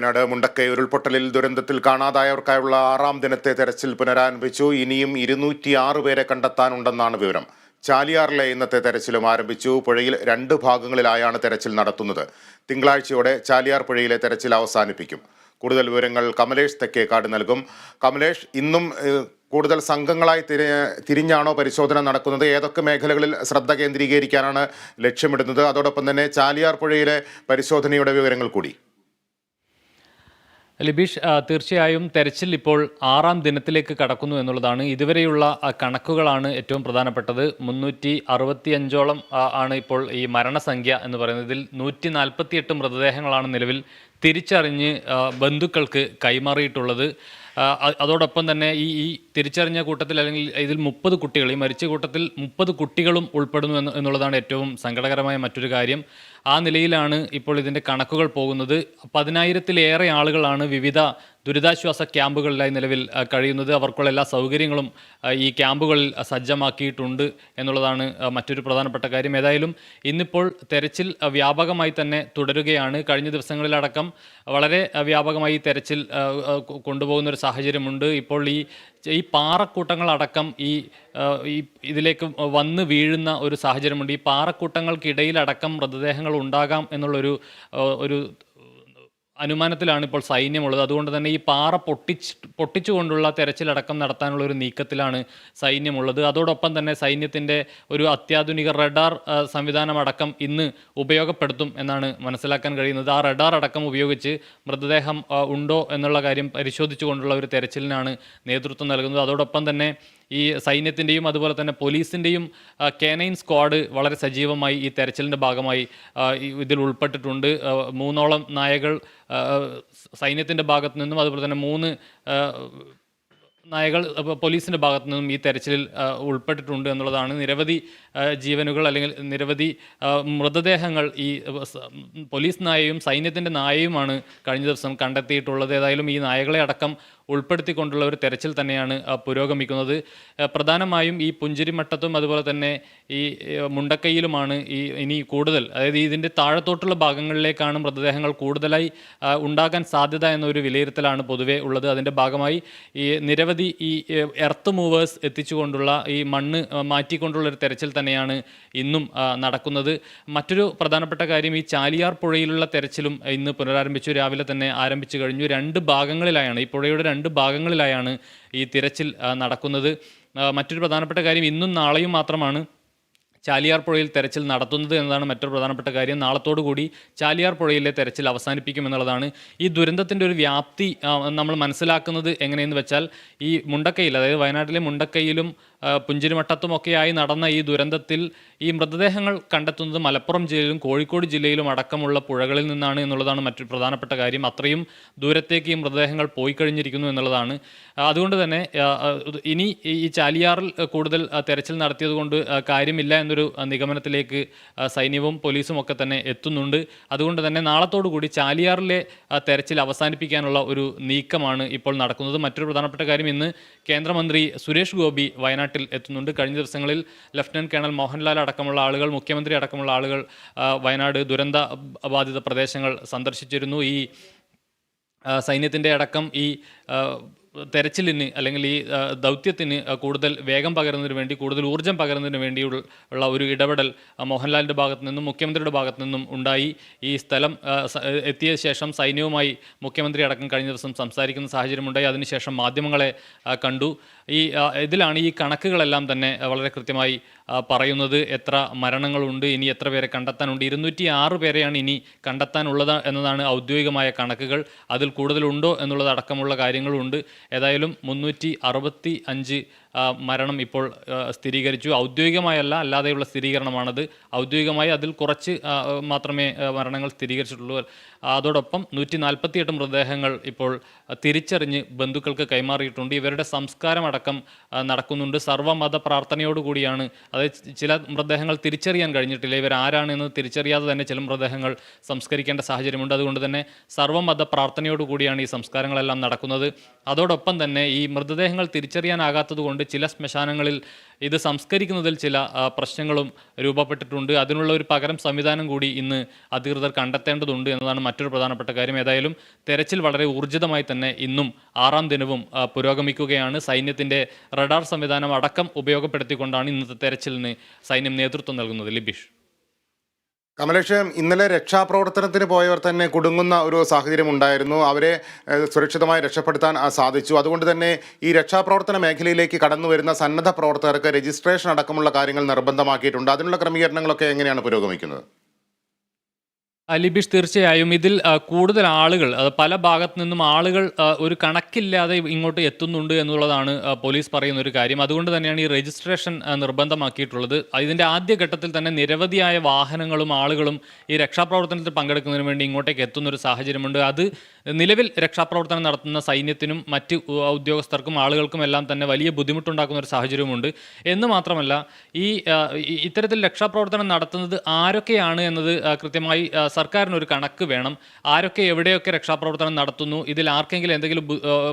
വയനാട് മുണ്ടക്കൈ ഉരുൾപൊട്ടലിൽ ദുരന്തത്തിൽ കാണാതായവർക്കായുള്ള ആറാം ദിനത്തെ തെരച്ചിൽ പുനരാരംഭിച്ചു. ഇനിയും ഇരുന്നൂറ്റി ആറ് പേരെ കണ്ടെത്താനുണ്ടെന്നാണ് വിവരം. ചാലിയാറിലെ ഇന്നത്തെ തെരച്ചിലും ആരംഭിച്ചു. പുഴയിൽ രണ്ട് ഭാഗങ്ങളിലായാണ് തെരച്ചിൽ നടത്തുന്നത്. തിങ്കളാഴ്ചയോടെ ചാലിയാർ പുഴയിലെ തെരച്ചിൽ അവസാനിപ്പിക്കും. കൂടുതൽ വിവരങ്ങൾ കമലേഷ് തെക്കേക്കാട് നൽകും. കമലേഷ് ഇന്നും കൂടുതൽ സംഘങ്ങളായി തിരി തിരിഞ്ഞാണോ പരിശോധന നടക്കുന്നത്? ഏതൊക്കെ മേഖലകളിൽ ശ്രദ്ധ കേന്ദ്രീകരിക്കാനാണ് ലക്ഷ്യമിടുന്നത്? അതോടൊപ്പം തന്നെ ചാലിയാർ പുഴയിലെ പരിശോധനയുടെ വിവരങ്ങൾ കൂടി. ലിബീഷ് തീർച്ചയായും തെരച്ചിൽ ഇപ്പോൾ ആറാം ദിനത്തിലേക്ക് കടക്കുന്നു എന്നുള്ളതാണ്. ഇതുവരെയുള്ള കണക്കുകളാണ് ഏറ്റവും പ്രധാനപ്പെട്ടത്. മുന്നൂറ്റി അറുപത്തി അഞ്ചോളം ആണ് ഇപ്പോൾ ഈ മരണസംഖ്യ എന്ന് പറയുന്നത്. ഇതിൽ നൂറ്റി നാൽപ്പത്തിയെട്ട് മൃതദേഹങ്ങളാണ് നിലവിൽ തിരിച്ചറിഞ്ഞ് ബന്ധുക്കൾക്ക് കൈമാറിയിട്ടുള്ളത്. അതോടൊപ്പം തന്നെ ഈ ഈ തിരിച്ചറിഞ്ഞ കൂട്ടത്തിൽ അല്ലെങ്കിൽ ഇതിൽ മുപ്പത് കുട്ടികൾ ഈ മരിച്ച കൂട്ടത്തിൽ മുപ്പത് കുട്ടികളും ഉൾപ്പെടുന്നു എന്ന് എന്നുള്ളതാണ് ഏറ്റവും സങ്കടകരമായ മറ്റൊരു കാര്യം. ആ നിലയിലാണ് ഇപ്പോൾ ഇതിന്റെ കണക്കുകൾ പോകുന്നത്. പതിനായിരത്തിലേറെ ആളുകളാണ് വിവിധ ദുരിതാശ്വാസ ക്യാമ്പുകളിലായി നിലവിൽ കഴിയുന്നത്. അവർക്കുള്ള എല്ലാ സൗകര്യങ്ങളും ഈ ക്യാമ്പുകളിൽ സജ്ജമാക്കിയിട്ടുണ്ട് എന്നുള്ളതാണ് മറ്റൊരു പ്രധാനപ്പെട്ട കാര്യം. ഏതായാലും ഇന്നിപ്പോൾ തെരച്ചിൽ വ്യാപകമായി തന്നെ തുടരുകയാണ്. കഴിഞ്ഞ ദിവസങ്ങളിലടക്കം വളരെ വ്യാപകമായി തെരച്ചിൽ കൊണ്ടുപോകുന്ന ഒരു സാഹചര്യമുണ്ട്. ഇപ്പോൾ ഈ ഈ പാറക്കൂട്ടങ്ങളടക്കം ഈ ഇതിലേക്ക് വന്ന് വീഴുന്ന ഒരു സാഹചര്യമുണ്ട്. ഈ പാറക്കൂട്ടങ്ങൾക്കിടയിലടക്കം മൃതദേഹങ്ങൾ ഉണ്ടാകാം എന്നുള്ളൊരു ഒരു അനുമാനത്തിലാണ് ഇപ്പോൾ സൈന്യമുള്ളത്. അതുകൊണ്ട് തന്നെ ഈ പാറ പൊട്ടിച്ച് പൊട്ടിച്ചുകൊണ്ടുള്ള തെരച്ചിലടക്കം നടത്താനുള്ള ഒരു നീക്കത്തിലാണ് സൈന്യമുള്ളത്. അതോടൊപ്പം തന്നെ സൈന്യത്തിന്റെ ഒരു അത്യാധുനിക റഡാർ സംവിധാനം അടക്കം ഇന്ന് ഉപയോഗപ്പെടുത്തും എന്നാണ് മനസ്സിലാക്കാൻ കഴിയുന്നത്. ആ റഡാർ അടക്കം ഉപയോഗിച്ച് മൃതദേഹം ഉണ്ടോ എന്നുള്ള കാര്യം പരിശോധിച്ചുകൊണ്ടുള്ള ഒരു തെരച്ചിലിനാണ് നേതൃത്വം നൽകുന്നത്. അതോടൊപ്പം തന്നെ ഈ സൈന്യത്തിന്റെയും അതുപോലെ തന്നെ പോലീസിന്റെയും കേനൈൻ സ്ക്വാഡ് വളരെ സജീവമായി ഈ തെരച്ചിലിന്റെ ഭാഗമായി ഇതിൽ ഉൾപ്പെട്ടിട്ടുണ്ട്. മൂന്നോളം നായകൾ സൈന്യത്തിന്റെ ഭാഗത്തു നിന്നും അതുപോലെ തന്നെ മൂന്ന് നായകൾ പോലീസിന്റെ ഭാഗത്തു നിന്നും ഈ തെരച്ചിലിൽ ഉൾപ്പെട്ടിട്ടുണ്ട് എന്നുള്ളതാണ്. നിരവധി ജീവനുകൾ അല്ലെങ്കിൽ നിരവധി മൃതദേഹങ്ങൾ ഈ പോലീസ് നായയും സൈന്യത്തിന്റെ നായയുമാണ് കഴിഞ്ഞ ദിവസം കണ്ടെത്തിയിട്ടുള്ളത്. ഏതായാലും ഈ നായകളെ അടക്കം ഉൾപ്പെടുത്തിക്കൊണ്ടുള്ള ഒരു തെരച്ചിൽ തന്നെയാണ് പുരോഗമിക്കുന്നത്. പ്രധാനമായും ഈ പുഞ്ചിരിമട്ടത്തും അതുപോലെ തന്നെ ഈ മുണ്ടക്കൈയിലുമാണ് ഈ ഇനി കൂടുതൽ അതായത് ഇതിന്റെ താഴത്തോട്ടുള്ള ഭാഗങ്ങളിലേക്കാണ് മൃതദേഹങ്ങൾ കൂടുതലായി ഉണ്ടാകാൻ സാധ്യത എന്നൊരു വിലയിരുത്തലാണ് പൊതുവേ ഉള്ളത്. അതിന്റെ ഭാഗമായി ഈ നിരവധി ഈ എർത്ത് മൂവേഴ്സ് എത്തിച്ചുകൊണ്ടുള്ള ഈ മണ്ണ് മാറ്റിക്കൊണ്ടുള്ള ഒരു തെരച്ചിൽ തന്നെയാണ് ഇന്നും നടക്കുന്നത്. മറ്റൊരു പ്രധാനപ്പെട്ട കാര്യം ഈ ചാലിയാർ പുഴയിലുള്ള തെരച്ചിലും ഇന്ന് പുനരാരംഭിച്ചു. രാവിലെ തന്നെ ആരംഭിച്ചു കഴിഞ്ഞു. രണ്ട് ഭാഗങ്ങളിലായാണ് ഈ പുഴയുടെ ഭാഗങ്ങളിലായാണ് ഈ തിരച്ചിൽ നടക്കുന്നത്. മറ്റൊരു പ്രധാനപ്പെട്ട കാര്യം ഇന്നും നാളെയും മാത്രമാണ് ചാലിയാർ പുഴയിൽ തെരച്ചിൽ നടത്തുന്നത് എന്നതാണ് മറ്റൊരു പ്രധാനപ്പെട്ട കാര്യം. നാളത്തോടു കൂടി ചാലിയാർ പുഴയിലെ തെരച്ചിൽ അവസാനിപ്പിക്കും എന്നുള്ളതാണ്. ഈ ദുരന്തത്തിന്റെ ഒരു വ്യാപ്തി നമ്മൾ മനസ്സിലാക്കുന്നത് എങ്ങനെയെന്ന് വെച്ചാൽ ഈ മുണ്ടക്കൈയിൽ അതായത് വയനാട്ടിലെ മുണ്ടക്കൈയിലും പുഞ്ചിരിമട്ടത്തുമൊക്കെയായി നടന്ന ഈ ദുരന്തത്തിൽ ഈ മൃതദേഹങ്ങൾ കണ്ടെത്തുന്നത് മലപ്പുറം ജില്ലയിലും കോഴിക്കോട് ജില്ലയിലും അടക്കമുള്ള പുഴകളിൽ നിന്നാണ് എന്നുള്ളതാണ് മറ്റൊരു പ്രധാനപ്പെട്ട കാര്യം. അത്രയും ദൂരത്തേക്ക് ഈ മൃതദേഹങ്ങൾ പോയി കഴിഞ്ഞിരിക്കുന്നു എന്നുള്ളതാണ്. അതുകൊണ്ട് തന്നെ ഇനി ഈ ചാലിയാറിൽ കൂടുതൽ തെരച്ചിൽ നടത്തിയതുകൊണ്ട് കൊണ്ട് കാര്യമില്ല എന്നൊരു നിഗമനത്തിലേക്ക് സൈന്യവും പോലീസും ഒക്കെ തന്നെ എത്തുന്നുണ്ട്. അതുകൊണ്ട് തന്നെ നാളത്തോടു കൂടി ചാലിയാറിലെ തെരച്ചിൽ അവസാനിപ്പിക്കാനുള്ള ഒരു നീക്കമാണ് ഇപ്പോൾ നടക്കുന്നത്. മറ്റൊരു പ്രധാനപ്പെട്ട കാര്യം ഇന്ന് കേന്ദ്രമന്ത്രി സുരേഷ് ഗോപി വയനാട്ടിൽ എത്തുന്നുണ്ട്. കഴിഞ്ഞ ദിവസങ്ങളിൽ ലഫ്റ്റനന്റ് കേണൽ മോഹൻലാൽ അടക്കമുള്ള ആളുകൾ മുഖ്യമന്ത്രി അടക്കമുള്ള ആളുകൾ വയനാട് ദുരന്ത ബാധിത പ്രദേശങ്ങൾ സന്ദർശിച്ചിരുന്നു. ഈ സൈന്യത്തിന്റെ അടക്കം ഈ തെരച്ചിലിന് അല്ലെങ്കിൽ ഈ ദൗത്യത്തിന് കൂടുതൽ വേഗം പകരുന്നതിന് വേണ്ടി കൂടുതൽ ഊർജം പകരുന്നതിന് വേണ്ടിയുള്ള ഒരു ഇടപെടൽ മോഹൻലാലിന്റെ ഭാഗത്തു നിന്നും മുഖ്യമന്ത്രിയുടെ ഭാഗത്തു നിന്നും ഉണ്ടായി. ഈ സ്ഥലം എത്തിയ ശേഷം സൈന്യവുമായി മുഖ്യമന്ത്രി അടക്കം കഴിഞ്ഞ ദിവസം സംസാരിക്കുന്ന സാഹചര്യമുണ്ടായി. അതിനുശേഷം മാധ്യമങ്ങളെ കണ്ടു. ഈ ഇതിലാണ് ഈ കണക്കുകളെല്ലാം തന്നെ വളരെ കൃത്യമായി പറയുന്നത്. എത്ര മരണങ്ങളുണ്ട് ഇനി എത്ര പേരെ കണ്ടെത്താനുണ്ട്. ഇരുന്നൂറ്റി ആറ് പേരെയാണ് ഇനി കണ്ടെത്താനുള്ളത് എന്നതാണ് ഔദ്യോഗികമായ കണക്കുകൾ. അതിൽ കൂടുതലുണ്ടോ എന്നുള്ളത് അടക്കമുള്ള കാര്യങ്ങളുണ്ട്. ഏതായാലും മുന്നൂറ്റി അറുപത്തി അഞ്ച് മരണം ഇപ്പോൾ സ്ഥിരീകരിച്ചു. ഔദ്യോഗികമായല്ല അല്ലാതെയുള്ള സ്ഥിരീകരണമാണത്. ഔദ്യോഗികമായി അതിൽ കുറച്ച് മാത്രമേ മരണങ്ങൾ സ്ഥിരീകരിച്ചിട്ടുള്ളൂ. അതോടൊപ്പം നൂറ്റി നാൽപ്പത്തിയെട്ട് മൃതദേഹങ്ങൾ ഇപ്പോൾ തിരിച്ചറിഞ്ഞ് ബന്ധുക്കൾക്ക് കൈമാറിയിട്ടുണ്ട്. ഇവരുടെ സംസ്കാരമടക്കം നടക്കുന്നുണ്ട്. സർവമത പ്രാർത്ഥനയോടുകൂടിയാണ് അതായത് ചില മൃതദേഹങ്ങൾ തിരിച്ചറിയാൻ കഴിഞ്ഞിട്ടില്ല. ഇവർ ആരാണെന്ന് തിരിച്ചറിയാതെ തന്നെ ചില മൃതദേഹങ്ങൾ സംസ്കരിക്കേണ്ട സാഹചര്യമുണ്ട്. അതുകൊണ്ട് തന്നെ സർവമത പ്രാർത്ഥനയോടുകൂടിയാണ് ഈ സംസ്കാരങ്ങളെല്ലാം നടക്കുന്നത്. അതോടൊപ്പം തന്നെ ഈ മൃതദേഹങ്ങൾ തിരിച്ചറിയാനാകാത്തതുകൊണ്ട് ചില ശ്മശാനങ്ങളിൽ ഇത് സംസ്കരിക്കുന്നതിൽ ചില പ്രശ്നങ്ങളും രൂപപ്പെട്ടിട്ടുണ്ട്. അതിനുള്ള ഒരു പകരം സംവിധാനം കൂടി ഇന്ന് അധികൃതർ കണ്ടെത്തേണ്ടതുണ്ട് എന്നതാണ് മറ്റൊരു പ്രധാനപ്പെട്ട കാര്യം. ഏതായാലും തെരച്ചിൽ വളരെ ഊർജിതമായി തന്നെ ഇന്നും ആറാം ദിനവും പുരോഗമിക്കുകയാണ്. സൈന്യത്തിന്റെ റഡാർ സംവിധാനം അടക്കം ഉപയോഗപ്പെടുത്തിക്കൊണ്ടാണ് ഇന്നത്തെ തെരച്ചിലിന് സൈന്യം നേതൃത്വം നൽകുന്നത്. ലിബിഷ്. കമലേഷ് ഇന്നലെ രക്ഷാപ്രവർത്തനത്തിന് പോയവർ തന്നെ കുടുങ്ങുന്ന ഒരു സാഹചര്യം ഉണ്ടായിരുന്നു. അവരെ സുരക്ഷിതമായി രക്ഷപ്പെടുത്താൻ സാധിച്ചു. അതുകൊണ്ട് തന്നെ ഈ രക്ഷാപ്രവർത്തന മേഖലയിലേക്ക് കടന്നു വരുന്ന സന്നദ്ധ പ്രവർത്തകർക്ക് രജിസ്ട്രേഷൻ അടക്കമുള്ള കാര്യങ്ങൾ നിർബന്ധമാക്കിയിട്ടുണ്ട്. അതിനുള്ള ക്രമീകരണങ്ങളൊക്കെ എങ്ങനെയാണ് പുരോഗമിക്കുന്നത്? ആ, ലിബീഷ് തീർച്ചയായും ഇതിൽ കൂടുതൽ ആളുകൾ പല ഭാഗത്തു നിന്നും ആളുകൾ ഒരു കണക്കില്ലാതെ ഇങ്ങോട്ട് എത്തുന്നുണ്ട് എന്നുള്ളതാണ് പോലീസ് പറയുന്ന ഒരു കാര്യം. അതുകൊണ്ട് തന്നെയാണ് ഈ രജിസ്ട്രേഷൻ നിർബന്ധമാക്കിയിട്ടുള്ളത്. ഇതിന്റെ ആദ്യഘട്ടത്തിൽ തന്നെ നിരവധിയായ വാഹനങ്ങളും ആളുകളും ഈ രക്ഷാപ്രവർത്തനത്തിൽ പങ്കെടുക്കുന്നതിന് വേണ്ടി ഇങ്ങോട്ടേക്ക് എത്തുന്ന ഒരു സാഹചര്യമുണ്ട്. അത് നിലവിൽ രക്ഷാപ്രവർത്തനം നടത്തുന്ന സൈന്യത്തിനും മറ്റ് ഉദ്യോഗസ്ഥർക്കും ആളുകൾക്കും എല്ലാം തന്നെ വലിയ ബുദ്ധിമുട്ടുണ്ടാക്കുന്ന ഒരു സാഹചര്യമുണ്ട്. എന്ന് മാത്രമല്ല ഈ ഇത്തരത്തിൽ രക്ഷാപ്രവർത്തനം നടത്തുന്നത് ആരൊക്കെയാണ് എന്നത് കൃത്യമായി സർക്കാരിന് ഒരു കണക്ക് വേണം. ആരൊക്കെ എവിടെയൊക്കെ രക്ഷാപ്രവർത്തനം നടത്തുന്നു ഇതിൽ ആർക്കെങ്കിലും എന്തെങ്കിലും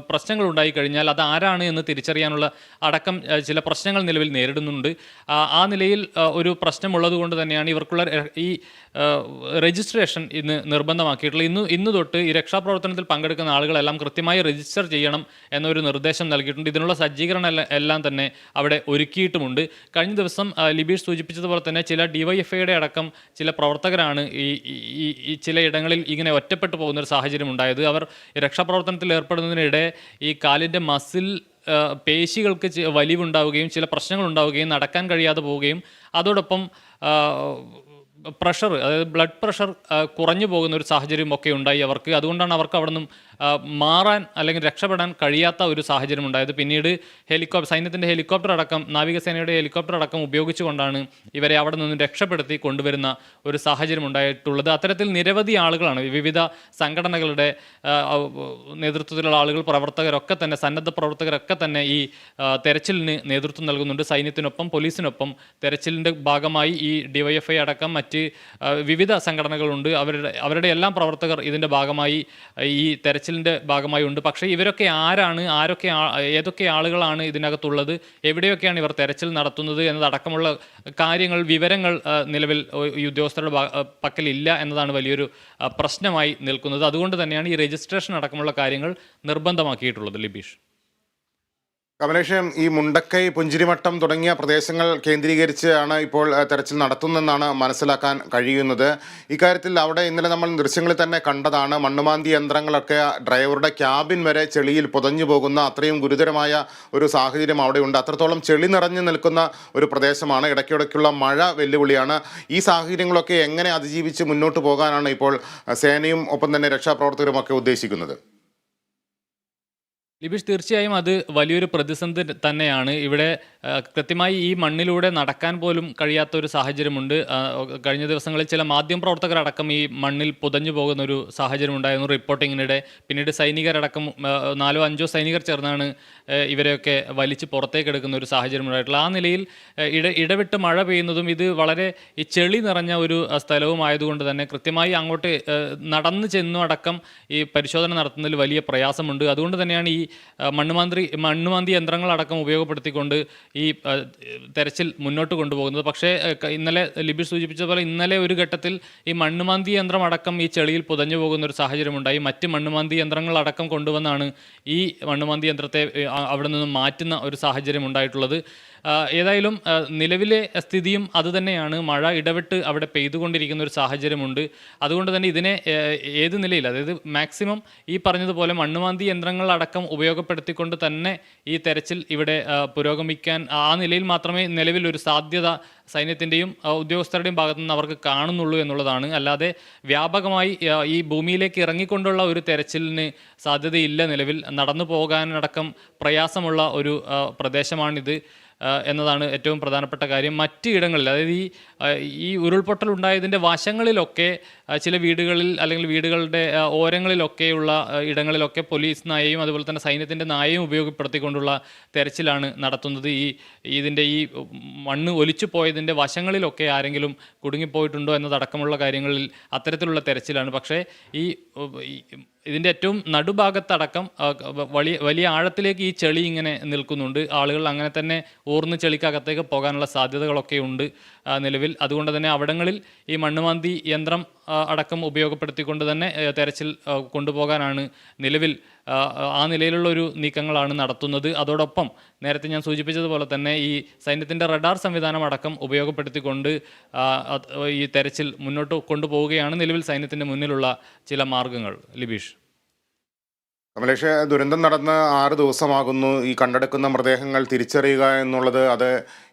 പ്രശ്നങ്ങൾ ഉണ്ടായി കഴിഞ്ഞാൽ അത് ആരാണ് എന്ന് തിരിച്ചറിയാനുള്ള അടക്കം ചില പ്രശ്നങ്ങൾ നിലവിൽ നേരിടുന്നുണ്ട്. ആ, നിലയിൽ ഒരു പ്രശ്നമുള്ളത് കൊണ്ട് തന്നെയാണ് ഇവർക്കുള്ള ഈ രജിസ്ട്രേഷൻ ഇന്ന് നിർബന്ധമാക്കിയിട്ടുള്ളത്. ഇന്ന് ഇന്ന് തൊട്ട് ഈ രക്ഷാപ്രവർത്തനത്തിൽ പങ്കെടുക്കുന്ന ആളുകളെല്ലാം കൃത്യമായി രജിസ്റ്റർ ചെയ്യണം എന്നൊരു നിർദ്ദേശം നൽകിയിട്ടുണ്ട്. ഇതിനുള്ള സജ്ജീകരണം എല്ലാം തന്നെ അവിടെ ഒരുക്കിയിട്ടുമുണ്ട്. കഴിഞ്ഞ ദിവസം ലിബീഷ് സൂചിപ്പിച്ചതുപോലെ തന്നെ ചില ഡിവൈഎഫ്ഐയുടെ അടക്കം ചില പ്രവർത്തകരാണ് ഈ ഈ- ഈ ഈ ചില ഇടങ്ങളിൽ ഇങ്ങനെ ഒറ്റപ്പെട്ടു പോകുന്ന ഒരു സാഹചര്യം ഉണ്ടായത്. അവർ രക്ഷാപ്രവർത്തനത്തിൽ ഏർപ്പെടുന്നതിനിടെ ഈ കാലിന്റെ മസിൽ പേശികൾക്ക് വലിവുണ്ടാവുകയും ചില പ്രശ്നങ്ങൾ ഉണ്ടാവുകയും നടക്കാൻ കഴിയാതെ പോവുകയും അതോടൊപ്പം പ്രഷർ അതായത് ബ്ലഡ് പ്രഷർ കുറഞ്ഞു പോകുന്ന ഒരു സാഹചര്യം ഒക്കെ ഉണ്ടായി അവർക്ക്. അതുകൊണ്ടാണ് അവർക്ക് അവിടെ നിന്നും മാറാൻ അല്ലെങ്കിൽ രക്ഷപ്പെടാൻ കഴിയാത്ത ഒരു സാഹചര്യം ഉണ്ടായത്. പിന്നീട് ഹെലികോപ്റ്റർ സൈന്യത്തിന്റെ ഹെലികോപ്റ്റർ അടക്കം നാവികസേനയുടെ ഹെലികോപ്റ്റർ അടക്കം ഉപയോഗിച്ചുകൊണ്ടാണ് ഇവരെ അവിടെ നിന്ന് രക്ഷപ്പെടുത്തി കൊണ്ടുവരുന്ന ഒരു സാഹചര്യം ഉണ്ടായിട്ടുള്ളത്. അത്തരത്തിൽ നിരവധി ആളുകളാണ് വിവിധ സംഘടനകളുടെ നേതൃത്വത്തിലുള്ള ആളുകൾ പ്രവർത്തകരൊക്കെ തന്നെ സന്നദ്ധ പ്രവർത്തകരൊക്കെ തന്നെ ഈ തെരച്ചിലിന് നേതൃത്വം നൽകുന്നുണ്ട്. സൈന്യത്തിനൊപ്പം പോലീസിനൊപ്പം തെരച്ചിലിന്റെ ഭാഗമായി ഈ ഡിവൈഎഫ്ഐ അടക്കം മറ്റ് വിവിധ സംഘടനകളുണ്ട്. അവരുടെ അവരുടെ എല്ലാം പ്രവർത്തകർ ഇതിന്റെ ഭാഗമായി ഈ തെരച്ചിലിന്റെ ഭാഗമായി ഉണ്ട്. പക്ഷേ ഇവരൊക്കെ ആരാണ്? ആരൊക്കെ ഏതൊക്കെ ആളുകളാണ് ഇതിനകത്തുള്ളത്? എവിടെയൊക്കെയാണ് ഇവർ തെരച്ചിൽ നടത്തുന്നത് എന്നതടക്കമുള്ള കാര്യങ്ങൾ വിവരങ്ങൾ നിലവിൽ ഈ ഉദ്യോഗസ്ഥരുടെ പക്കലില്ല എന്നതാണ് വലിയൊരു പ്രശ്നമായി നിൽക്കുന്നത്. അതുകൊണ്ട് തന്നെയാണ് ഈ രജിസ്ട്രേഷൻ അടക്കമുള്ള കാര്യങ്ങൾ നിർബന്ധമാക്കിയിട്ടുള്ളത് ലിബീഷ്. കമലേഷ് ഈ മുണ്ടക്കൈ പുഞ്ചിരിമട്ടം തുടങ്ങിയ പ്രദേശങ്ങൾ കേന്ദ്രീകരിച്ചാണ് ഇപ്പോൾ തെരച്ചിൽ നടത്തുന്നതെന്നാണ് മനസ്സിലാക്കാൻ കഴിയുന്നത്. ഇക്കാര്യത്തിൽ അവിടെ ഇന്നലെ നമ്മൾ ദൃശ്യങ്ങളിൽ തന്നെ കണ്ടതാണ് മണ്ണുമാന്തി യന്ത്രങ്ങളൊക്കെ ഡ്രൈവറുടെ ക്യാബിൻ വരെ ചെളിയിൽ പുതഞ്ഞു പോകുന്ന അത്രയും ഗുരുതരമായ ഒരു സാഹചര്യം അവിടെയുണ്ട് അത്രത്തോളം ചെളി നിറഞ്ഞു നിൽക്കുന്ന ഒരു പ്രദേശമാണ്. ഇടയ്ക്കിടയ്ക്കുള്ള മഴ വെല്ലുവിളിയാണ്. ഈ സാഹചര്യങ്ങളൊക്കെ എങ്ങനെ അതിജീവിച്ച് മുന്നോട്ട് പോകാനാണ് ഇപ്പോൾ സേനയും ഒപ്പം തന്നെ രക്ഷാപ്രവർത്തകരുമൊക്കെ ഉദ്ദേശിക്കുന്നത്? ലിബീഷ് തീർച്ചയായും അത് വലിയൊരു പ്രതിസന്ധി തന്നെയാണ്. ഇവിടെ കൃത്യമായി ഈ മണ്ണിലൂടെ നടക്കാൻ പോലും കഴിയാത്ത ഒരു സാഹചര്യമുണ്ട് കഴിഞ്ഞ ദിവസങ്ങളിൽ ചില മാധ്യമ പ്രവർത്തകരടക്കം ഈ മണ്ണിൽ പുതഞ്ഞു പോകുന്ന ഒരു സാഹചര്യം ഉണ്ടായിരുന്നു റിപ്പോർട്ടിങ്ങിനിടെ. പിന്നീട് സൈനികരടക്കം നാലോ അഞ്ചോ സൈനികർ ചേർന്നാണ് ഇവരെയൊക്കെ വലിച്ച് പുറത്തേക്ക് എടുക്കുന്ന ഒരു സാഹചര്യം ഉണ്ടായിട്ടുള്ള ആ നിലയിൽ ഇട ഇടവിട്ട് മഴ പെയ്യുന്നതും ഇത് വളരെ ഈ ചെളി നിറഞ്ഞ ഒരു സ്ഥലവും ആയതുകൊണ്ട് തന്നെ കൃത്യമായി അങ്ങോട്ട് നടന്നു ചെന്നു അടക്കം ഈ പരിശോധന നടത്തുന്നതിൽ വലിയ പ്രയാസമുണ്ട്. അതുകൊണ്ട് തന്നെയാണ് ഈ മണ്ണുമാന്തി മണ്ണുമാന്ത്രി മണ്ണുമാന്തി യന്ത്രങ്ങളടക്കം ഉപയോഗപ്പെടുത്തിക്കൊണ്ട് ഈ തെരച്ചിൽ മുന്നോട്ട് കൊണ്ടുപോകുന്നത്. പക്ഷേ ഇന്നലെ ലിബിഷ് സൂചിപ്പിച്ചതുപോലെ ഇന്നലെ ഒരു ഘട്ടത്തിൽ ഈ മണ്ണുമാന്തി യന്ത്രം അടക്കം ഈ ചെളിയിൽ പുതഞ്ഞു പോകുന്ന ഒരു സാഹചര്യമുണ്ടായി. മറ്റ് മണ്ണുമാന്തി യന്ത്രങ്ങൾ അടക്കം കൊണ്ടുവന്നാണ് ഈ മണ്ണുമാന്തി യന്ത്രത്തെ അവിടെ നിന്ന് മാറ്റുന്ന ഒരു സാഹചര്യം ഉണ്ടായിട്ടുള്ളത്. ഏതായാലും നിലവിലെ സ്ഥിതിയും അതുതന്നെയാണ്. മഴ ഇടവിട്ട് അവിടെ പെയ്തുകൊണ്ടിരിക്കുന്ന ഒരു സാഹചര്യമുണ്ട്. അതുകൊണ്ട് തന്നെ ഇതിനെ ഏത് നിലയിൽ അതായത് മാക്സിമം ഈ പറഞ്ഞതുപോലെ മണ്ണുമാന്തി യന്ത്രങ്ങളടക്കം ഉപയോഗപ്പെടുത്തിക്കൊണ്ട് തന്നെ ഈ തെരച്ചിൽ ഇവിടെ പുരോഗമിക്കാൻ ആ നിലയിൽ മാത്രമേ നിലവിലൊരു സാധ്യത സൈന്യത്തിന്റെയും ഉദ്യോഗസ്ഥരുടെയും ഭാഗത്തു നിന്ന് അവർക്ക് കാണുന്നുള്ളൂ എന്നുള്ളതാണ്. അല്ലാതെ വ്യാപകമായി ഈ ഭൂമിയിലേക്ക് ഇറങ്ങിക്കൊണ്ടുള്ള ഒരു തെരച്ചിലിന് സാധ്യതയില്ല നിലവിൽ. നടന്നു പോകാനടക്കം പ്രയാസമുള്ള ഒരു പ്രദേശമാണിത്. എന്നതാണ് ഏറ്റവും പ്രധാനപ്പെട്ട കാര്യം. മറ്റ് ഇടങ്ങളിൽ അതായത് ഈ ഈ ഉരുൾപൊട്ടൽ ഉണ്ടായതിന്റെ വശങ്ങളിലൊക്കെ ചില വീടുകളിൽ അല്ലെങ്കിൽ വീടുകളുടെ ഓരങ്ങളിലൊക്കെയുള്ള ഇടങ്ങളിലൊക്കെ പോലീസ് നായയും അതുപോലെ തന്നെ സൈന്യത്തിന്റെ നായയും ഉപയോഗപ്പെടുത്തിക്കൊണ്ടുള്ള തെരച്ചിലാണ് നടത്തുന്നത്. ഈ ഇതിന്റെ ഈ മണ്ണ് ഒലിച്ചു പോയതിന്റെ വശങ്ങളിലൊക്കെ ആരെങ്കിലും കുടുങ്ങിപ്പോയിട്ടുണ്ടോ എന്നതടക്കമുള്ള കാര്യങ്ങളിൽ അത്തരത്തിലുള്ള തെരച്ചിലാണ്. പക്ഷേ ഈ ഇതിന്റെ ഏറ്റവും നടുഭാഗത്തടക്കം വലിയ വലിയ ആഴത്തിലേക്ക് ഈ ചെളി ഇങ്ങനെ നിൽക്കുന്നുണ്ട്. ആളുകൾ അങ്ങനെ തന്നെ ഊർന്ന് ചെളിക്കകത്തേക്ക് പോകാനുള്ള സാധ്യതകളൊക്കെ ഉണ്ട്. നിലവിൽ. അതുകൊണ്ട് തന്നെ അവിടങ്ങളിൽ ഈ മണ്ണുമാന്തി യന്ത്രം അടക്കം ഉപയോഗപ്പെടുത്തിക്കൊണ്ട് തന്നെ തെരച്ചിൽ കൊണ്ടുപോകാനാണ് നിലവിൽ ആ, നിലയിലുള്ള ഒരു നീക്കങ്ങളാണ് നടത്തുന്നത്. അതോടൊപ്പം നേരത്തെ ഞാൻ സൂചിപ്പിച്ചതുപോലെ തന്നെ ഈ സൈന്യത്തിന്റെ റഡാർ സംവിധാനം അടക്കം ഉപയോഗപ്പെടുത്തിക്കൊണ്ട് ഈ തെരച്ചിൽ മുന്നോട്ട് കൊണ്ടുപോവുകയാണ് നിലവിൽ സൈന്യത്തിന്റെ മുന്നിലുള്ള ചില മാർഗങ്ങൾ. ലിബീഷ്. കമലേഷ് ദുരന്തം നടന്ന് ആറ് ദിവസമാകുന്നു. ഈ കണ്ടെടുക്കുന്ന മൃതദേഹങ്ങൾ തിരിച്ചറിയുക എന്നുള്ളത് അത്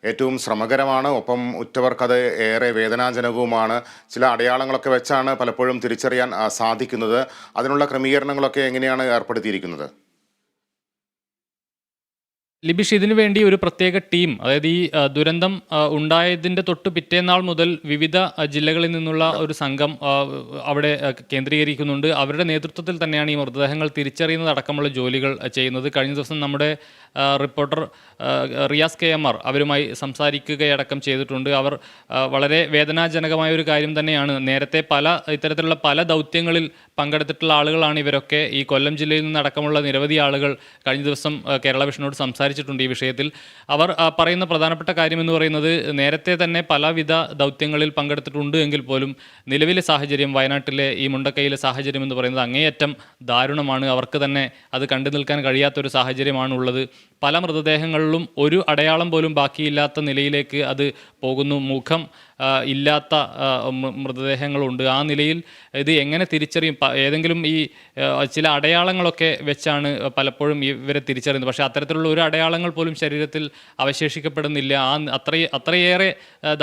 ഏറ്റവും ശ്രമകരമാണ്. ഒപ്പം ഉറ്റവർക്കത് ഏറെ വേദനാജനകവുമാണ്. ചില അടയാളങ്ങളൊക്കെ വെച്ചാണ് പലപ്പോഴും തിരിച്ചറിയാൻ സാധിക്കുന്നത്. അതിനുള്ള ക്രമീകരണങ്ങളൊക്കെ എങ്ങനെയാണ് ഏർപ്പെടുത്തിയിരിക്കുന്നത്? ലിബിഷ് ഇതിനു വേണ്ടി ഒരു പ്രത്യേക ടീം അതായത് ഈ ദുരന്തം ഉണ്ടായതിന്റെ തൊട്ട് പിറ്റേന്നാൾ മുതൽ വിവിധ ജില്ലകളിൽ നിന്നുള്ള ഒരു സംഘം അവിടെ കേന്ദ്രീകരിക്കുന്നുണ്ട്. അവരുടെ നേതൃത്വത്തിൽ തന്നെയാണ് ഈ മൃതദേഹങ്ങൾ തിരിച്ചറിയുന്നത് അടക്കമുള്ള ജോലികൾ ചെയ്യുന്നത്. കഴിഞ്ഞ ദിവസം നമ്മുടെ reporter Riyas K M R അവരുമായി സംസാരിക്കുകയടക്കം ചെയ്തിട്ടുണ്ട്. അവർ വളരെ വേദനാജനകമായ ഒരു കാര്യം തന്നെയാണ്. നേരത്തെ പല ഇത്തരത്തിലുള്ള പല ദൗത്യങ്ങളിൽ പങ്കെടുത്തിട്ടുള്ള ആളുകളാണ് ഇവരൊക്കെ. ഈ കൊല്ലം ജില്ലയിൽ നിന്നടക്കമുള്ള നിരവധി ആളുകൾ കഴിഞ്ഞ ദിവസം കേരള വിഷനോട് സംസാരിച്ചിട്ടുണ്ട് ഈ വിഷയത്തിൽ. അവർ പറയുന്ന പ്രധാനപ്പെട്ട കാര്യം എന്ന് പറയുന്നത് നേരത്തെ തന്നെ പലവിധ ദൗത്യങ്ങളിൽ പങ്കെടുത്തിട്ടുണ്ട് എങ്കിൽ പോലും നിലവിലെ സാഹചര്യം വയനാട്ടിലെ ഈ മുണ്ടക്കൈയിലെ സാഹചര്യം എന്ന് പറയുന്നത് അങ്ങേയറ്റം ദാരുണമാണ്. അവർക്ക് തന്നെ അത് കണ്ടു നിൽക്കാൻ കഴിയാത്തൊരു സാഹചര്യമാണ് ഉള്ളത് പല മൃതദേഹങ്ങളിലും ഒരു അടയാളം പോലും ബാക്കിയില്ലാത്ത നിലയിലേക്ക് അത് പോകുന്നു. മുഖം ഇല്ലാത്ത മൃതദേഹങ്ങളുണ്ട്. ആ നിലയിൽ ഇത് എങ്ങനെ തിരിച്ചറിയും? ഏതെങ്കിലും ഈ ചില അടയാളങ്ങളൊക്കെ വെച്ചാണ് പലപ്പോഴും ഇവരെ തിരിച്ചറിയുന്നത്. പക്ഷേ അത്തരത്തിലുള്ള ഒരു അടയാളങ്ങൾ പോലും ശരീരത്തിൽ അവശേഷിക്കപ്പെടുന്നില്ല. ആ അത്രയും അത്രയേറെ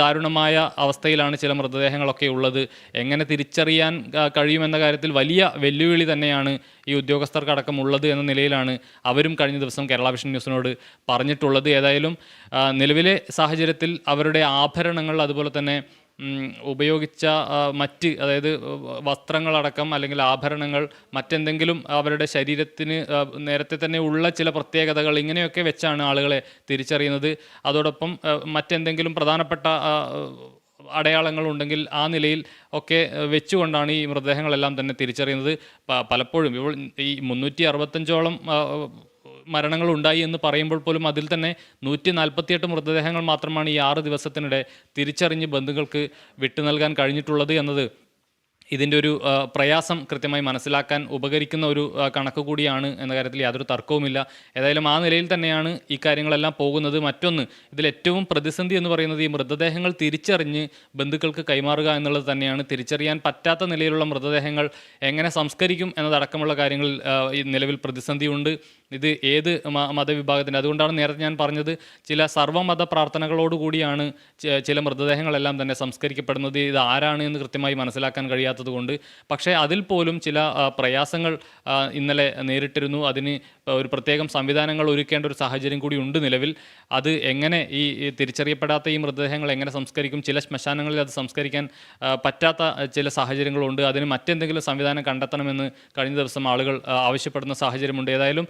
ദാരുണമായ അവസ്ഥയിലാണ് ചില മൃതദേഹങ്ങളൊക്കെ ഉള്ളത്. എങ്ങനെ തിരിച്ചറിയാൻ കഴിയുമെന്ന കാര്യത്തിൽ വലിയ വെല്ലുവിളി തന്നെയാണ് ഈ ഉദ്യോഗസ്ഥർക്കടക്കം ഉള്ളത് എന്ന നിലയിലാണ് അവരും കഴിഞ്ഞ ദിവസം കേരള വിഷൻ ന്യൂസിനോട് പറഞ്ഞിട്ടുള്ളത്. ഏതായാലും നിലവിലെ സാഹചര്യത്തിൽ അവരുടെ ആഭരണങ്ങൾ അതുപോലെ തന്നെ ഉം, ഉപയോഗിച്ച മറ്റ് അതായത് വസ്ത്രങ്ങളടക്കം അല്ലെങ്കിൽ ആഭരണങ്ങൾ മറ്റെന്തെങ്കിലും അവരുടെ ശരീരത്തിന് നേരത്തെ തന്നെ ഉള്ള ചില പ്രത്യേകതകൾ ഇങ്ങനെയൊക്കെ വെച്ചാണ് ആളുകളെ തിരിച്ചറിയുന്നത്. അതോടൊപ്പം മറ്റെന്തെങ്കിലും പ്രധാനപ്പെട്ട അടയാളങ്ങൾ ഉണ്ടെങ്കിൽ ആ നിലയിൽ ഒക്കെ വെച്ചുകൊണ്ടാണ് ഈ മൃതദേഹങ്ങളെല്ലാം തന്നെ തിരിച്ചറിയുന്നത്. പലപ്പോഴും ഇപ്പോൾ ഈ മുന്നൂറ്റി അറുപത്തഞ്ചോളം മരണങ്ങൾ ഉണ്ടായി എന്ന് പറയുമ്പോൾ പോലും അതിൽ തന്നെ നൂറ്റി നാൽപ്പത്തിയെട്ട് മൃതദേഹങ്ങൾ മാത്രമാണ് ഈ ആറ് ദിവസത്തിനിടെ തിരിച്ചറിഞ്ഞ് ബന്ധുക്കൾക്ക് വിട്ടു നൽകാൻ കഴിഞ്ഞിട്ടുള്ളത് എന്നത് ഇതിന്റെ ഒരു പ്രയാസം കൃത്യമായി മനസ്സിലാക്കാൻ ഉപകരിക്കുന്ന ഒരു കണക്ക് കൂടിയാണ് എന്ന കാര്യത്തിൽ യാതൊരു തർക്കവുമില്ല. ഏതായാലും ആ നിലയിൽ തന്നെയാണ് ഈ കാര്യങ്ങളെല്ലാം പോകുന്നത്. മറ്റൊന്ന് ഇതിൽ ഏറ്റവും പ്രതിസന്ധി എന്ന് പറയുന്നത് ഈ മൃതദേഹങ്ങൾ തിരിച്ചറിഞ്ഞ് ബന്ധുക്കൾക്ക് കൈമാറുക എന്നുള്ളത് തന്നെയാണ്. തിരിച്ചറിയാൻ പറ്റാത്ത നിലയിലുള്ള മൃതദേഹങ്ങൾ എങ്ങനെ സംസ്കരിക്കും എന്നതടക്കമുള്ള ഈ നിലവിൽ പ്രതിസന്ധിയുണ്ട്. ഇത് ഏത് മതവിഭാഗത്തിന്റെ അതുകൊണ്ടാണ് നേരത്തെ ഞാൻ പറഞ്ഞത് ചില സർവമത പ്രാർത്ഥനകളോടുകൂടിയാണ് ചില മൃതദേഹങ്ങളെല്ലാം തന്നെ സംസ്കരിക്കപ്പെടുന്നത്. ഇത് ആരാണ് എന്ന് കൃത്യമായി മനസ്സിലാക്കാൻ കഴിയാത്തത് കൊണ്ട് പക്ഷേ അതിൽ പോലും ചില പ്രയാസങ്ങൾ ഇന്നലെ നേരിട്ടിരുന്നു. അതിന് ഒരു പ്രത്യേകം സംവിധാനങ്ങൾ ഒരുക്കേണ്ട ഒരു സാഹചര്യം കൂടി ഉണ്ട് നിലവിൽ. അത് എങ്ങനെ ഈ തിരിച്ചറിയപ്പെടാത്ത ഈ മൃതദേഹങ്ങൾ എങ്ങനെ സംസ്കരിക്കും? ചില ശ്മശാനങ്ങളിൽ അത് സംസ്കരിക്കാൻ പറ്റാത്ത ചില സാഹചര്യങ്ങളുണ്ട്. അതിന് മറ്റെന്തെങ്കിലും സംവിധാനം കണ്ടെത്തണമെന്ന് കഴിഞ്ഞ ദിവസം ആളുകൾ ആവശ്യപ്പെടുന്ന സാഹചര്യമുണ്ട്. ഏതായാലും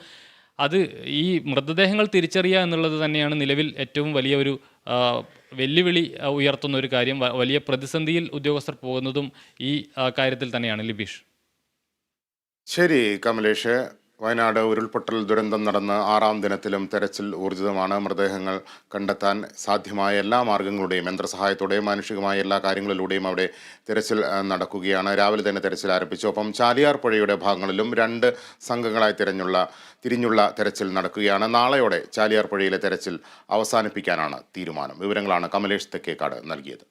അത് ഈ മൃതദേഹങ്ങൾ തിരിച്ചറിയുക എന്നുള്ളത് തന്നെയാണ് നിലവിൽ ഏറ്റവും വലിയ ഒരു വെല്ലുവിളി ഉയർത്തുന്ന ഒരു കാര്യം. വലിയ പ്രതിസന്ധിയിൽ ഉദ്യോഗസ്ഥർ പോകുന്നതും ഈ കാര്യത്തിൽ തന്നെയാണ് ലിബീഷ്. ശരി കമലേഷ്. വയനാട് ഉരുൾപൊട്ടൽ ദുരന്തം നടന്ന് ആറാം ദിനത്തിലും തെരച്ചിൽ ഊർജിതമാണ്. മൃതദേഹങ്ങൾ കണ്ടെത്താൻ സാധ്യമായ എല്ലാ മാർഗങ്ങളുടെയും യന്ത്രസഹായത്തോടെയും മാനുഷികമായ എല്ലാ കാര്യങ്ങളിലൂടെയും അവിടെ തെരച്ചിൽ നടക്കുകയാണ്. രാവിലെ തന്നെ തെരച്ചിൽ ആരംഭിച്ചു. ഒപ്പം ചാലിയാർ പുഴയുടെ ഭാഗങ്ങളിലും രണ്ട് സംഘങ്ങളായി തിരഞ്ഞുള്ള തിരിഞ്ഞുള്ള തെരച്ചിൽ നടക്കുകയാണ്. നാളെയോടെ ചാലിയാർ പുഴയിലെ തെരച്ചിൽ അവസാനിപ്പിക്കാനാണ് തീരുമാനം. വിവരങ്ങളാണ് കമലേഷ് തെക്കേക്കാട് നൽകിയത്.